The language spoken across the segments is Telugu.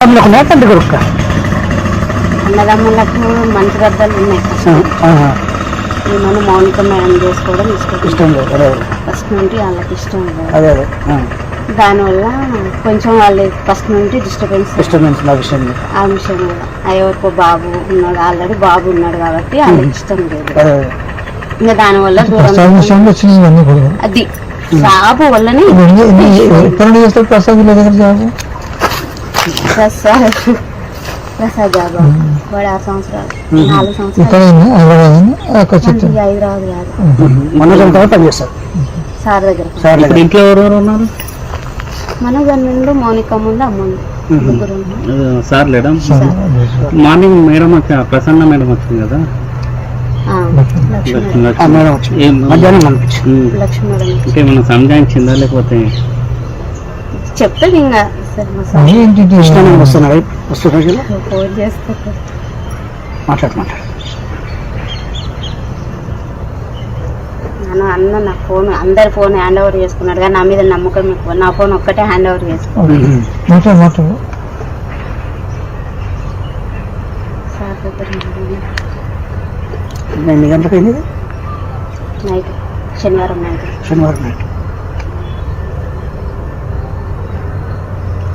అన్నదమ్ములకు తండ్రి కొడుక అన్నదమ్ములకు మంచి గద్దలు ఉన్నాయి ఈ మన మౌనిక మేడం చేసుకోవడం ఇష్టం ఇష్టం లేదు ఫస్ట్ నుండి వాళ్ళకి ఇష్టం లేదు అదే అదే ఆ. దానివల్ల కొంచెం వాళ్ళు ఫస్ట్ నుండి డిస్టర్బెన్స్ డిస్టర్బెన్స్ నా విషయం. ఆ విషయం ఎవరికో బాబు ఉన్నాడు ఆల్రెడీ బాబు ఉన్నాడు కాబట్టి వాళ్ళకి ఇష్టం లేదు ఇంకా దానివల్ల దూరం అది బాబు వల్లనే చేస్తారు ప్రసాద్ దగ్గర జాబ్ వాడు ఆరు సంవత్సరాలు. నాలుగు సంవత్సరాలు. ఇక్కడ హైదరాబాద్ అక్కడ చెప్తాను. ఇది హైదరాబాద్ కాదు. మనోజ్ అంతా పనిచేస్తారు సార్ దగ్గర. సార్ ఇప్పుడు దగ్గర ఇంట్లో ఎవరెవరు ఉన్నారు? మనోజ్ ముందు మౌనిక ముందు అమ్మ ఉంది. ముగ్గురు ఉన్నారు. ఆ, సార్ లేడా? మార్నింగ్ మేడం వచ్చి ప్రసన్న మేడం వచ్చింది కదా? మధ్యాహ్నం ఇంకేమైనా సంజాయించిందా లేకపోతే? చెప్తాడు ఇంకా ఫోన్ చేస్తాడు మాట్లాడు అన్న నా ఫోన్ అందరి ఫోన్ హ్యాండ్ ఓవర్ చేసుకున్నాడు కానీ నా మీద నమ్మకం ఎక్కువ. నా ఫోన్ ఒక్కటే హ్యాండ్ ఓవర్ చేసుకో మాట్లాడు మాట్లాడు. సార్ దగ్గర ఎన్ని గంటలకు అయింది ఇది? నైట్. శనివారం నైట్. శనివారం నైట్.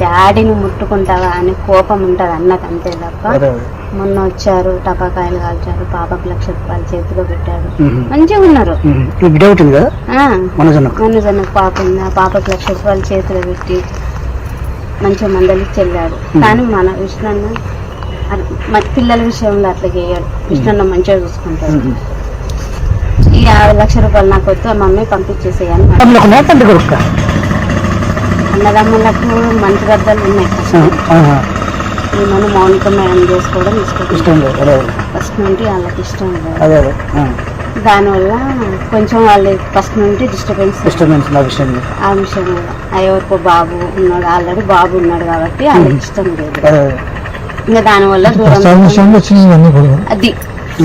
డాడీని ముట్టుకుంటావా అని కోపం ఉంటది అన్నకు అంతే తప్ప మొన్న వచ్చారు టపాకాయలు కాల్చారు పాపకు లక్ష రూపాయలు చేతిలో పెట్టాడు ఉహు. మంచిగా ఉన్నారు. ఉహు. ఈ బిడ్డ ఉంటుంది కదా ఆ, మనోజ్ అన్నకు నన్ను జన పాప ఉంది? ఆ పాపకు లక్ష రూపాయలు చేతిలో పెట్టి మంచిగా మందలిచ్చి వెళ్ళాడు కానీ మన విష్ణన్న పిల్లల విషయంలో అట్లా చేయడు. విష్ణన్న మంచిగా చూసుకుంటాడు. ఈ యాభై లక్ష రూపాయలు నాకు వద్దు మమ్మీ పంపించేసేయని అన్నదమ్ములకు మంచి గద్దలు ఉన్నాయి. మన మౌనిక మేడం చేసుకోవడం ఇష్టం. ఫస్ట్ నుండి వాళ్ళకి ఇష్టం లేదు. అదే ఆ. దానివల్ల కొంచెం వాళ్ళు ఫస్ట్ నుండి డిస్టర్బెన్స్ డిస్టర్బెన్స్ నా విషయం. ఆ విషయం ఎవరికో బాబు ఉన్నాడు ఆల్రెడీ బాబు ఉన్నాడు కాబట్టి వాళ్ళకి ఇష్టం లేదు. ఇంకా దానివల్ల దూరం అది.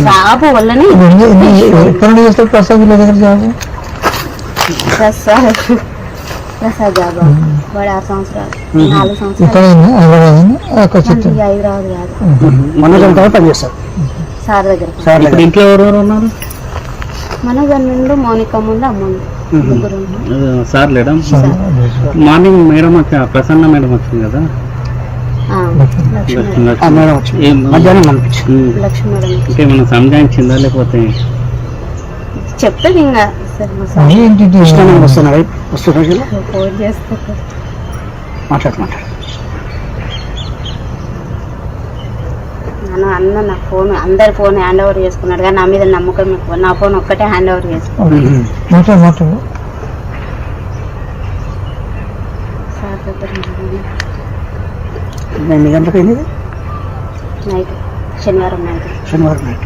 బాబు వల్లనే ప్రసాద్. వీళ్ళ దగ్గర జాబ్ ప్రసాద్ ప్రసాద్ జాబా వాడు ఆరు సంవత్సరాలు నాలుగు సంవత్సరాలు చెప్తాను. హైదరాబాద్ కాదు. మనోజ్ అంతా పనిచేస్తారు సార్ దగ్గర. ఇంట్లో ఎవరెవరు ఉన్నారు? మన ముందు మౌనిక ముందు అమ్మ సార్ లేడా? మార్నింగ్ మేడం వచ్చి? ప్రసన్న మేడం వచ్చింది కదా? ఇంకేమైనా సంజాయించిందా లేకపోతే? చెప్తాడు ఇంకా. ఏంటి మాట్లాడు మాట్లాడు. అన్న నా ఫోన్ అందరి ఫోన్ హ్యాండ్ ఓవర్ చేసుకున్నాడు కానీ నా మీద నమ్మకం ఎక్కువ. నా ఫోన్ ఒక్కటే హ్యాండ్ ఓవర్ చేసుకో ఉహు. మాట్లాడు మాట్లాడు. సార్ దగ్గర ఎన్ని గంటలకు అయింది? నైట్. శనివారం నైట్. శనివారం నైట్.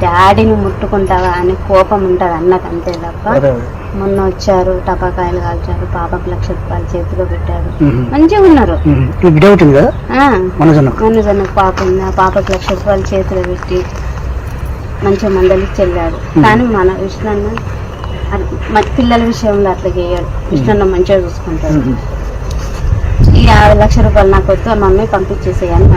డాడీని ముట్టుకుంటావా అని కోపం ఉంటది అన్నకు అంతే తప్ప మొన్న వచ్చారు టపాకాయలు కాల్చారు పాపకు లక్ష రూపాయలు చేతిలో పెట్టాడు ఉహు. మంచిగా ఉన్నారు. ఉహు. ఈ బిడ్డ ఉంటుంది కదా? ఆ, మనోజ్ అన్నకు నన్ను జన పాప ఉంది? ఆ పాపకు లక్ష రూపాయలు చేతిలో పెట్టి మంచిగా మందలిచ్చి వెళ్ళాడు కానీ మన విష్ణన్న అట్- మ- పిల్లల విషయంలో అట్లా చేయడు. విష్ణన్న మంచిగా చూసుకుంటాడు. ఈ యాభై లక్ష రూపాయలు నాకు వద్దు మమ్మీ పంపించేసేయని